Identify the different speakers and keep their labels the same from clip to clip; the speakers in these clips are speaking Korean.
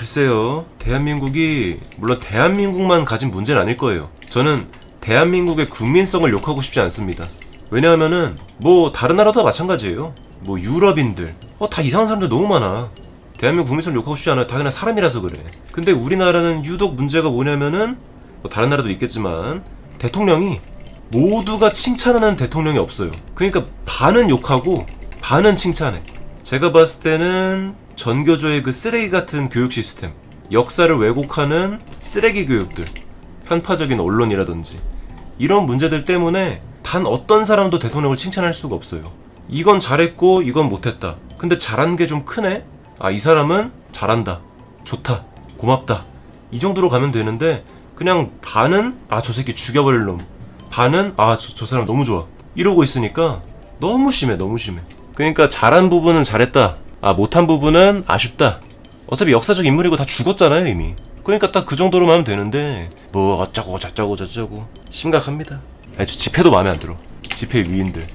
Speaker 1: 글쎄요. 대한민국이 물론 대한민국만 가진 문제는 아닐 거예요. 저는 대한민국의 국민성을 욕하고 싶지 않습니다. 왜냐하면은 뭐 다른 나라도 마찬가지예요. 뭐 유럽인들 어 다 이상한 사람들 너무 많아. 대한민국 국민성을 욕하고 싶지 않아요. 다 그냥 사람이라서 그래. 근데 우리나라는 유독 문제가 뭐냐면은 뭐 다른 나라도 있겠지만 대통령이 모두가 칭찬하는 대통령이 없어요. 그러니까 반은 욕하고 반은 칭찬해. 제가 봤을 때는 전교조의 그 쓰레기 같은 교육 시스템, 역사를 왜곡하는 쓰레기 교육들, 편파적인 언론이라든지 이런 문제들 때문에 단 어떤 사람도 대통령을 칭찬할 수가 없어요. 이건 잘했고 이건 못했다. 근데 잘한 게 좀 크네? 아, 이 사람은 잘한다. 좋다. 고맙다. 이 정도로 가면 되는데 그냥 반은 아, 저 새끼 죽여버릴 놈. 반은 아, 저, 저 사람 너무 좋아. 이러고 있으니까 너무 심해, 너무 심해. 그러니까 잘한 부분은 잘했다. 아, 못한 부분은 아쉽다. 어차피 역사적 인물이고 다 죽었잖아요, 이미. 그러니까 딱 그 정도로만 하면 되는데 뭐 어쩌고 저쩌고 저쩌고 심각합니다. 아니, 저 집회도 마음에 안 들어. 집회 위인들.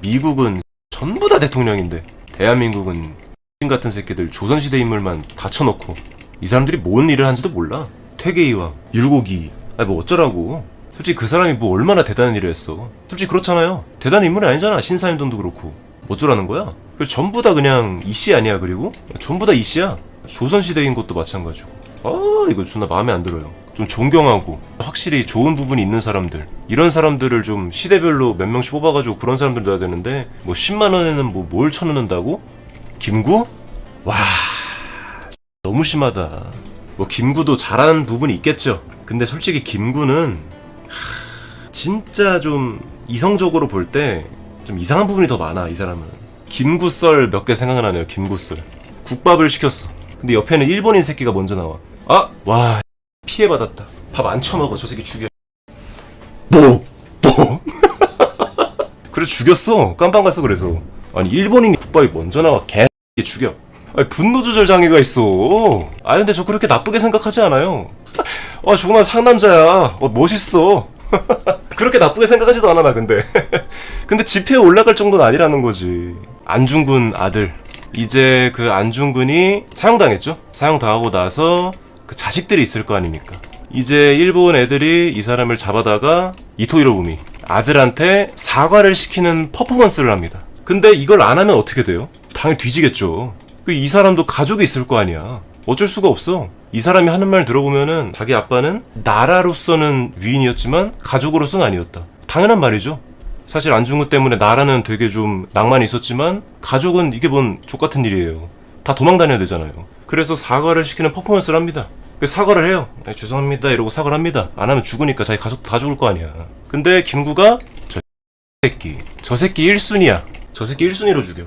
Speaker 1: 미국은 전부 다 대통령인데 대한민국은 X 같은 새끼들 조선시대 인물만 다 쳐놓고 이 사람들이 뭔 일을 한지도 몰라. 퇴계이왕, 율곡이, 아니 뭐 어쩌라고. 솔직히 그 사람이 뭐 얼마나 대단한 일을 했어. 솔직히 그렇잖아요. 대단한 인물이 아니잖아. 신사임당도 그렇고. 어쩌라는 거야? 그래서 전부 다 그냥 이씨 아니야 그리고? 전부 다 이씨야. 조선시대인 것도 마찬가지고. 아 이거 존나 마음에 안 들어요. 좀 존경하고 확실히 좋은 부분이 있는 사람들 이런 사람들을 좀 시대별로 몇 명씩 뽑아가지고 그런 사람들 넣어야 되는데 뭐 10만 원에는 뭐 뭘 쳐넣는다고? 김구? 와 너무 심하다. 뭐 김구도 잘하는 부분이 있겠죠. 근데 솔직히 김구는 하, 진짜 좀 이성적으로 볼 때 좀 이상한 부분이 더 많아 이 사람은. 김구 썰 몇 개 생각나네요. 김구 썰. 국밥을 시켰어. 근데 옆에는 일본인 새끼가 먼저 나와. 아, 와 피해 받았다. 밥 안 처먹어 저 새끼 죽여. 뭐? 뭐? 그래 죽였어. 깜빵 갔어 그래서. 아니 일본인 국밥이 먼저 나와 개 죽여. 아니 분노 조절 장애가 있어. 아 근데 저 그렇게 나쁘게 생각하지 않아요. 아 정말 상남자야. 어 멋있어. 그렇게 나쁘게 생각하지도 않아 나 근데. 근데 지폐에 올라갈 정도는 아니라는 거지. 안중근 아들. 이제 그 안중근이 사형당했죠. 사형당하고 나서 그 자식들이 있을 거 아닙니까. 이제 일본 애들이 이 사람을 잡아다가 이토 히로부미 아들한테 사과를 시키는 퍼포먼스를 합니다. 근데 이걸 안 하면 어떻게 돼요? 당연히 뒤지겠죠. 그이 사람도 가족이 있을 거 아니야. 어쩔 수가 없어. 이 사람이 하는 말 들어보면은 자기 아빠는 나라로서는 위인이었지만 가족으로서는 아니었다. 당연한 말이죠. 사실 안중근 때문에 나라는 되게 좀 낭만이 있었지만 가족은 이게 뭔 족같은 일이에요. 다 도망 다녀야 되잖아요. 그래서 사과를 시키는 퍼포먼스를 합니다. 그 사과를 해요. 네, 죄송합니다 이러고 사과를 합니다. 안 하면 죽으니까 자기 가족 다 죽을 거 아니야. 근데 김구가 저 새끼 저 새끼 1순위야. 저 새끼 1순위로 죽여.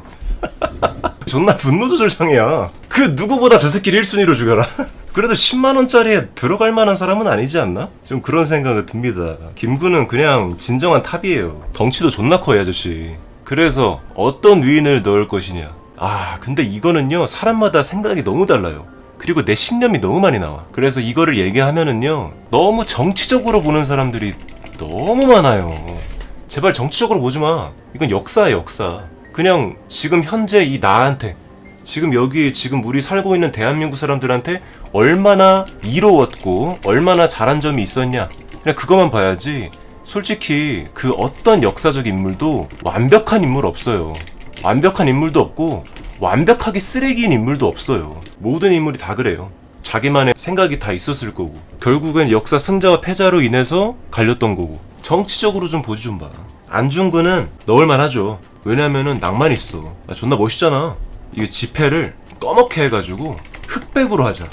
Speaker 1: 존나 분노 조절 장애야. 그 누구보다 저 새끼를 1순위로 죽여라. 그래도 10만원짜리에 들어갈 만한 사람은 아니지 않나? 좀 그런 생각이 듭니다. 김구는 그냥 진정한 탑이에요. 덩치도 존나 커, 이 아저씨. 그래서 어떤 위인을 넣을 것이냐. 아, 근데 이거는요, 사람마다 생각이 너무 달라요. 그리고 내 신념이 너무 많이 나와. 그래서 이거를 얘기하면은요, 너무 정치적으로 보는 사람들이 너무 많아요. 제발 정치적으로 보지 마. 이건 역사야, 역사. 그냥 지금 현재 이 나한테 지금 여기 지금 우리 살고 있는 대한민국 사람들한테 얼마나 이로웠고 얼마나 잘한 점이 있었냐. 그냥 그것만 봐야지. 솔직히 그 어떤 역사적 인물도 완벽한 인물 없어요. 완벽한 인물도 없고 완벽하게 쓰레기인 인물도 없어요. 모든 인물이 다 그래요. 자기만의 생각이 다 있었을 거고. 결국엔 역사 승자와 패자로 인해서 갈렸던 거고. 정치적으로 좀 보지 좀 봐. 안중근은 넣을만 하죠. 왜냐면은 낭만 있어. 아, 존나 멋있잖아 이게 지폐를 꺼멓게 해가지고 흑백으로 하자.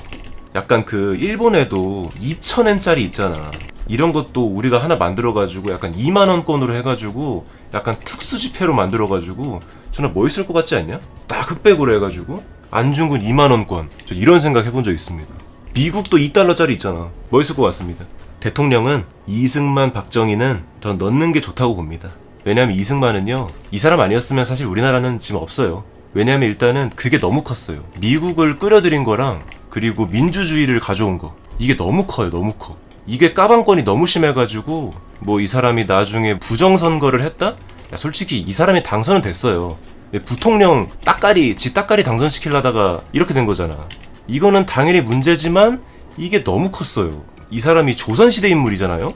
Speaker 1: 약간 그 일본에도 2,000엔짜리 있잖아. 이런 것도 우리가 하나 만들어가지고 약간 2만원권으로 해가지고 약간 특수 지폐로 만들어가지고 존나 멋있을 것 같지 않냐? 딱 흑백으로 해가지고 안중근 2만원권. 저 이런 생각 해본 적 있습니다. 미국도 2달러짜리 있잖아. 멋있을 것 같습니다. 대통령은 이승만 박정희는 전 넣는 게 좋다고 봅니다. 왜냐면 이승만은요 이 사람 아니었으면 사실 우리나라는 지금 없어요 왜냐면 일단은 그게 너무 컸어요 미국을 끌어들인 거랑 그리고 민주주의를 가져온 거 이게 너무 커요 너무 커 이게 까방권이 너무 심해가지고 뭐 이 사람이 나중에 부정선거를 했다? 야 솔직히 이 사람이 당선은 됐어요 부통령 따까리 지 따까리 당선시키려다가 이렇게 된 거잖아 이거는 당연히 문제지만 이게 너무 컸어요. 이 사람이 조선시대 인물이잖아요?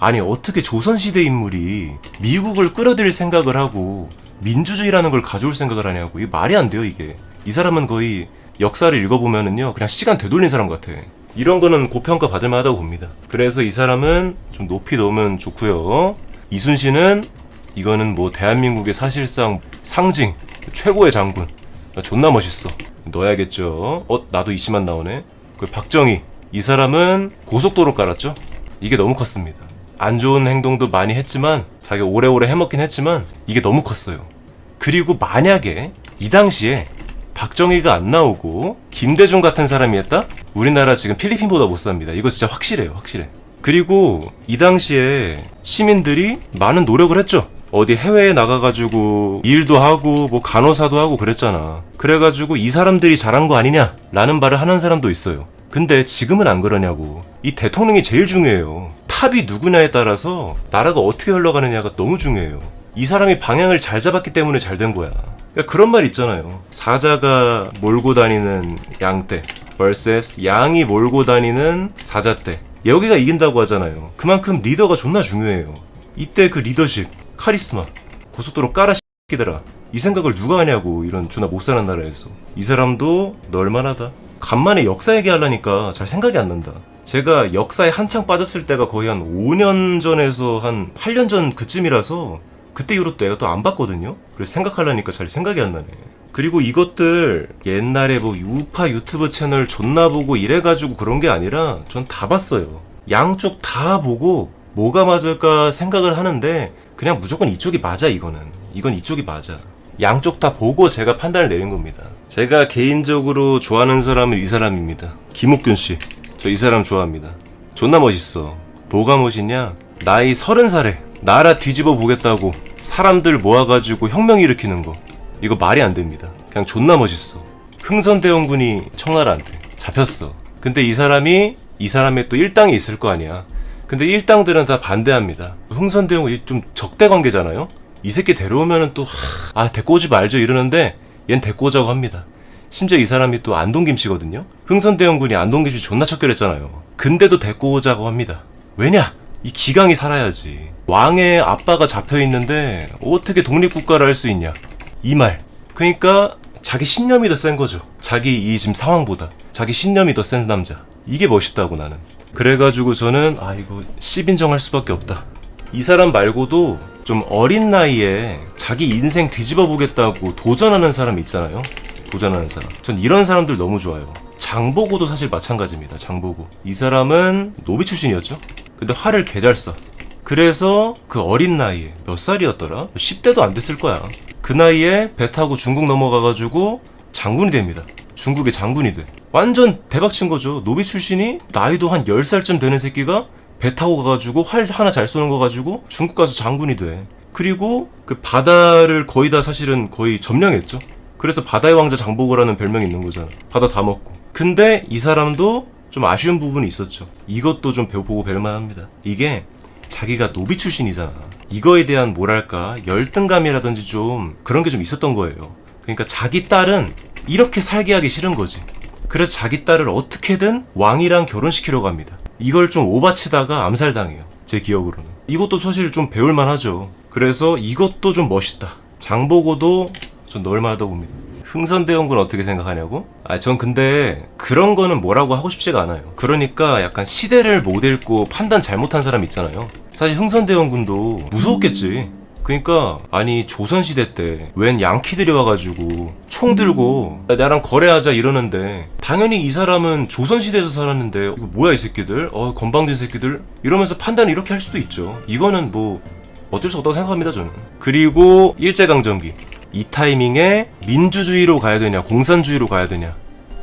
Speaker 1: 아니, 어떻게 조선시대 인물이 미국을 끌어들일 생각을 하고 민주주의라는 걸 가져올 생각을 하냐고. 이게 말이 안 돼요, 이게. 이 사람은 거의 역사를 읽어보면은요, 그냥 시간 되돌린 사람 같아. 이런 거는 고평가 받을 만하다고 봅니다. 그래서 이 사람은 좀 높이 넣으면 좋고요. 이순신은 이거는 뭐 대한민국의 사실상 상징, 최고의 장군. 존나 멋있어. 넣어야겠죠. 어, 나도 이씨만 나오네. 그 박정희. 이 사람은 고속도로 깔았죠. 이게 너무 컸습니다. 안 좋은 행동도 많이 했지만, 자기 오래오래 해먹긴 했지만, 이게 너무 컸어요. 그리고 만약에 이 당시에 박정희가 안 나오고 김대중 같은 사람이 했다? 우리나라 지금 필리핀보다 못 삽니다. 이거 진짜 확실해요, 확실해. 그리고 이 당시에 시민들이 많은 노력을 했죠. 어디 해외에 나가가지고 일도 하고 뭐 간호사도 하고 그랬잖아. 그래가지고 이 사람들이 잘한 거 아니냐? 라는 말을 하는 사람도 있어요. 근데 지금은 안 그러냐고. 이 대통령이 제일 중요해요. 탑이 누구냐에 따라서 나라가 어떻게 흘러가느냐가 너무 중요해요. 이 사람이 방향을 잘 잡았기 때문에 잘 된 거야. 그러니까 그런 말 있잖아요. 사자가 몰고 다니는 양떼 vs 양이 몰고 다니는 사자떼. 여기가 이긴다고 하잖아요. 그만큼 리더가 존나 중요해요. 이때 그 리더십, 카리스마, 고속도로 까라 새끼들아. 이 생각을 누가 하냐고 이런 존나 못 사는 나라에서. 이 사람도 널만하다. 간만에 역사 얘기하려니까 잘 생각이 안 난다. 제가 역사에 한창 빠졌을 때가 거의 한 5년 전에서 한 8년 전 그쯤이라서 그때 이후로 또 내가 또 안 봤거든요. 그래서 생각하려니까 잘 생각이 안 나네. 그리고 이것들 옛날에 뭐 우파 유튜브 채널 존나 보고 이래가지고 그런 게 아니라 전 다 봤어요. 양쪽 다 보고 뭐가 맞을까 생각을 하는데 그냥 무조건 이쪽이 맞아 이거는. 이건 이쪽이 맞아. 양쪽 다 보고 제가 판단을 내린 겁니다. 제가 개인적으로 좋아하는 사람은 이 사람입니다. 김옥균 씨. 저 이 사람 좋아합니다. 존나 멋있어. 뭐가 멋있냐? 나이 서른 살에 나라 뒤집어 보겠다고 사람들 모아가지고 혁명 일으키는 거. 이거 말이 안 됩니다. 그냥 존나 멋있어. 흥선대원군이 청나라한테 잡혔어. 근데 이 사람이 이 사람의 또 일당이 있을 거 아니야. 근데 일당들은 다 반대합니다. 흥선대원군이 좀 적대 관계잖아요. 이 새끼 데려오면은 또아 오지 말죠 이러는데 얜 데리고 오자고 합니다. 심지어 이 사람이 또 안동김 씨거든요. 흥선대원군이 안동김 씨 존나 척결했잖아요. 근데도 데리고 오자고 합니다. 왜냐? 이 기강이 살아야지. 왕의 아빠가 잡혀 있는데 어떻게 독립국가를 할 수 있냐? 이 말. 그러니까 자기 신념이 더 센 거죠. 자기 이 지금 상황보다 자기 신념이 더 센 남자. 이게 멋있다고 나는. 그래가지고 저는 아 이거 10인정 할 수밖에 없다. 이 사람 말고도 좀 어린 나이에 자기 인생 뒤집어 보겠다고 도전하는 사람 있잖아요. 도전하는 사람. 전 이런 사람들 너무 좋아요. 장보고도 사실 마찬가지입니다. 장보고. 이 사람은 노비 출신이었죠. 근데 화를 개잘 써. 그래서 그 어린 나이에 몇 살이었더라? 10대도 안 됐을 거야. 그 나이에 배 타고 중국 넘어가가지고 장군이 됩니다. 중국의 장군이 돼. 완전 대박 친 거죠. 노비 출신이 나이도 한 10살쯤 되는 새끼가 배 타고 가가지고 활 하나 잘 쏘는 거 가지고 중국 가서 장군이 돼. 그리고 그 바다를 거의 다 사실은 거의 점령했죠. 그래서 바다의 왕자 장보고라는 별명이 있는 거잖아. 바다 다 먹고. 근데 이 사람도 좀 아쉬운 부분이 있었죠. 이것도 좀 배워보고 배울만 합니다. 이게 자기가 노비 출신이잖아. 이거에 대한 뭐랄까 열등감이라든지 좀 그런 게 좀 있었던 거예요. 그러니까 자기 딸은 이렇게 살게 하기 싫은 거지. 그래서 자기 딸을 어떻게든 왕이랑 결혼시키려고 합니다. 이걸 좀 오바치다가 암살당해요. 제 기억으로는. 이것도 사실 좀 배울만 하죠. 그래서 이것도 좀 멋있다. 장보고도 좀 넣을만하다고 봅니다. 흥선대원군 어떻게 생각하냐고? 아, 전 근데 그런 거는 뭐라고 하고 싶지가 않아요. 그러니까 약간 시대를 못 읽고 판단 잘못한 사람 있잖아요. 사실 흥선대원군도 무서웠겠지. 그러니까 아니 조선시대 때 웬 양키들이 와가지고 총 들고 나랑 거래하자 이러는데 당연히 이 사람은 조선시대에서 살았는데 이거 뭐야 이 새끼들 어 건방진 새끼들 이러면서 판단을 이렇게 할 수도 있죠 이거는 뭐 어쩔 수 없다고 생각합니다 저는 그리고 일제강점기 이 타이밍에 민주주의로 가야 되냐 공산주의로 가야 되냐.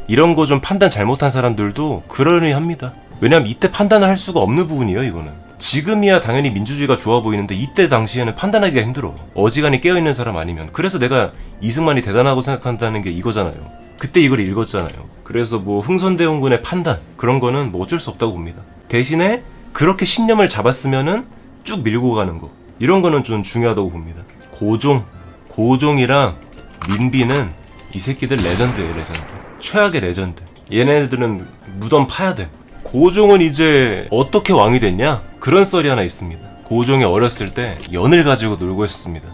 Speaker 1: 이런 거 좀 판단 잘못한 사람들도 그러니 합니다. 왜냐면 이때 판단을 할 수가 없는 부분이에요 이거는. 지금이야 당연히 민주주의가 좋아 보이는데 이때 당시에는 판단하기가 힘들어. 어지간히 깨어있는 사람 아니면. 그래서 내가 이승만이 대단하고 생각한다는 게 이거잖아요. 그때 이걸 읽었잖아요. 그래서 뭐 흥선대원군의 판단 그런 거는 뭐 어쩔 수 없다고 봅니다. 대신에 그렇게 신념을 잡았으면은 쭉 밀고 가는 거. 이런 거는 좀 중요하다고 봅니다. 고종 고종이랑 민비는 이 새끼들 레전드예요 레전드 최악의 레전드 얘네들은 무덤 파야 돼. 고종은 이제 어떻게 왕이 됐냐? 그런 썰이 하나 있습니다. 고종이 어렸을 때 연을 가지고 놀고 있었습니다.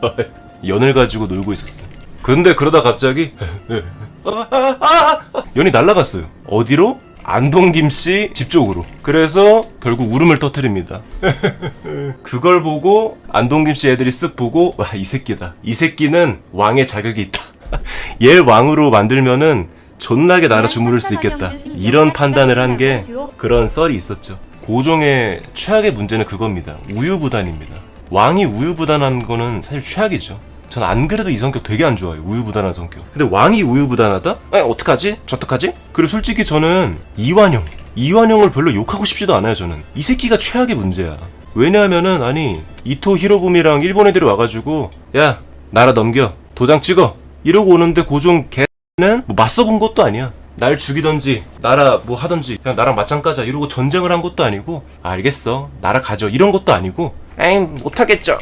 Speaker 1: 연을 가지고 놀고 있었어요. 근데 그러다 갑자기 연이 날아갔어요. 어디로? 안동 김 씨 집 쪽으로. 그래서 결국 울음을 터뜨립니다. 그걸 보고 안동 김 씨 애들이 쓱 보고 와 이 새끼다. 이 새끼는 왕의 자격이 있다. 얘 왕으로 만들면은 존나게 나라 주무를 수 있겠다. 이런 판단을 한 게 그런 썰이 있었죠. 고종의 최악의 문제는 그겁니다. 우유부단입니다. 왕이 우유부단한 거는 사실 최악이죠. 전 안 그래도 이 성격 되게 안 좋아요. 우유부단한 성격. 근데 왕이 우유부단하다? 에, 어떡하지? 저떡하지? 그리고 솔직히 저는 이완용. 이완용을 별로 욕하고 싶지도 않아요, 저는. 이 새끼가 최악의 문제야. 왜냐하면은, 아니, 이토 히로부미랑 일본 애들이 와가지고, 야, 나라 넘겨. 도장 찍어. 이러고 오는데 고종 개는 뭐 맞서본 것도 아니야. 날 죽이던지, 나라 뭐 하던지, 그냥 나랑 맞짱 까자. 이러고 전쟁을 한 것도 아니고, 아, 알겠어. 나라 가져. 이런 것도 아니고, 에이, 못하겠죠.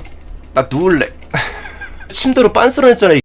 Speaker 1: 나 누울래. 침대로 빤스런했잖아 이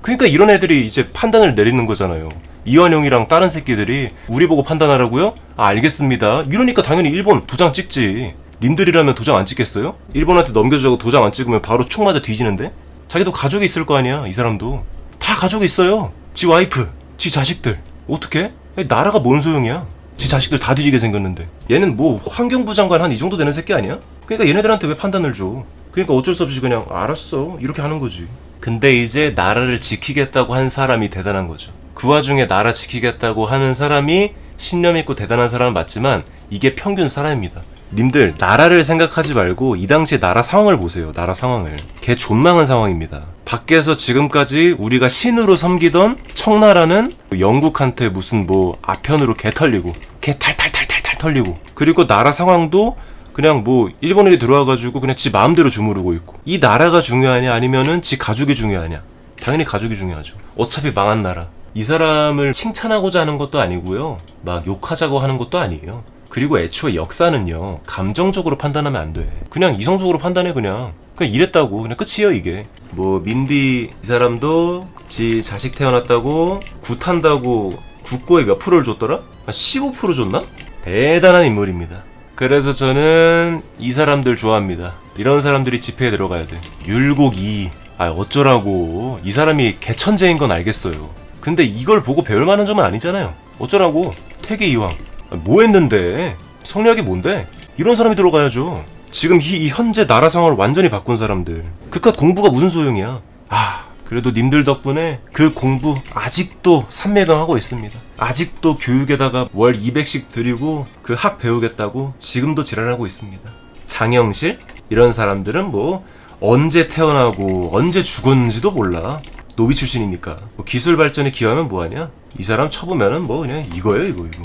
Speaker 1: 그러니까 이런 애들이 이제 판단을 내리는 거잖아요. 이완용이랑 다른 새끼들이 우리 보고 판단하라고요? 아, 알겠습니다. 이러니까 당연히 일본 도장 찍지. 님들이라면 도장 안 찍겠어요? 일본한테 넘겨주자고 도장 안 찍으면 바로 총 맞아 뒤지는데? 자기도 가족이 있을 거 아니야, 이 사람도. 다 가족이 있어요. 지 와이프, 지 자식들. 어떻게? 나라가 뭔 소용이야? 지 자식들 다 뒤지게 생겼는데. 얘는 뭐 환경부 장관 한 이 정도 되는 새끼 아니야? 그러니까 얘네들한테 왜 판단을 줘? 그러니까 어쩔 수 없이 그냥 알았어 이렇게 하는 거지. 근데 이제 나라를 지키겠다고 한 사람이 대단한 거죠. 그 와중에 나라 지키겠다고 하는 사람이 신념 있고 대단한 사람은 맞지만 이게 평균 사람입니다. 님들 나라를 생각하지 말고 이 당시에 나라 상황을 보세요. 나라 상황을. 개 존망한 상황입니다. 밖에서 지금까지 우리가 신으로 섬기던 청나라는 영국한테 무슨 뭐 아편으로 개 털리고 개 탈탈탈탈탈 털리고 그리고 나라 상황도 그냥 뭐 일본에게 들어와가지고 그냥 지 마음대로 주무르고 있고. 이 나라가 중요하냐? 아니면은 지 가족이 중요하냐? 당연히 가족이 중요하죠. 어차피 망한 나라. 이 사람을 칭찬하고자 하는 것도 아니고요. 막 욕하자고 하는 것도 아니에요. 그리고 애초에 역사는요 감정적으로 판단하면 안 돼. 그냥 이성적으로 판단해 그냥. 그냥 이랬다고. 그냥 끝이에요 이게. 뭐 민비 이 사람도 지 자식 태어났다고 굿한다고 국고에 몇 프로를 줬더라? 한15% 줬나? 대단한 인물입니다 그래서 저는 이 사람들 좋아합니다. 이런 사람들이 집회에 들어가야 돼. 율곡 2. 아, 어쩌라고. 이 사람이 개천재인 건 알겠어요. 근데 이걸 보고 배울 만한 점은 아니잖아요. 어쩌라고. 태계 이왕. 아, 뭐 했는데? 성략이 뭔데? 이런 사람이 들어가야죠. 지금 이, 이 현재 나라 상황을 완전히 바꾼 사람들. 그깟 공부가 무슨 소용이야. 아, 그래도 님들 덕분에 그 공부 아직도 삼매경하고 있습니다. 아직도 교육에다가 월 200씩 드리고 그 학 배우겠다고 지금도 지랄하고 있습니다. 장영실? 이런 사람들은 뭐 언제 태어나고 언제 죽었는지도 몰라. 노비 출신이니까. 뭐 기술 발전에 기여하면 뭐하냐? 이 사람 쳐보면은 뭐 그냥 이거예요 이거 이거.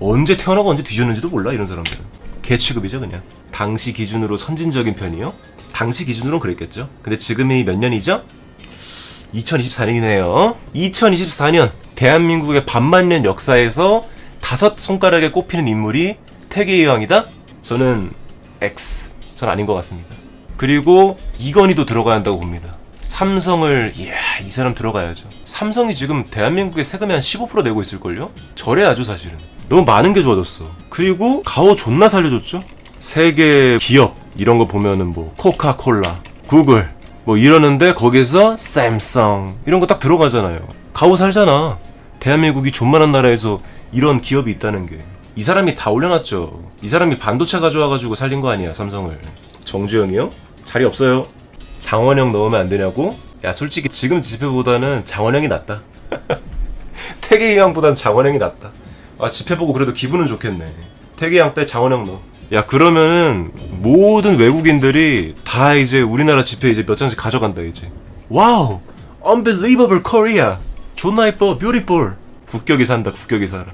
Speaker 1: 언제 태어나고 언제 뒤졌는지도 몰라 이런 사람들은. 개 취급이죠 그냥. 당시 기준으로 선진적인 편이요? 당시 기준으로는 그랬겠죠. 근데 지금이 몇 년이죠? 2024년이네요. 2024년 대한민국의 반만년 역사에서 다섯 손가락에 꼽히는 인물이 태계이왕이다? 저는 X. 전 아닌 것 같습니다. 그리고 이건희도 들어가야 한다고 봅니다. 삼성을 이야 이 사람 들어가야죠. 삼성이 지금 대한민국의 세금이 한 15% 내고 있을걸요? 저래야죠 사실은. 너무 많은 게 좋아졌어. 그리고 가오 존나 살려줬죠. 세계 기업 이런 거 보면은 뭐 코카콜라, 구글 뭐 이러는데 거기서 샘성 이런 거 딱 들어가잖아요. 가오 살잖아. 대한민국이 존만한 나라에서 이런 기업이 있다는 게. 이 사람이 다 올려놨죠. 이 사람이 반도체 가져와가지고 살린 거 아니야, 삼성을. 정주영이요? 자리 없어요. 장원영 넣으면 안 되냐고? 야, 솔직히 지금 지표보다는 장원영이 낫다. 태계이왕보단 장원영이 낫다. 아, 지표 보고 그래도 기분은 좋겠네. 태계이왕 빼 장원영 넣어. 야, 그러면은 모든 외국인들이 다 이제 우리나라 지표 이제 몇 장씩 가져간다, 이제. 와우! Unbelievable Korea! 존나 이뻐, beautiful! 국격이 산다, 국격이 살아.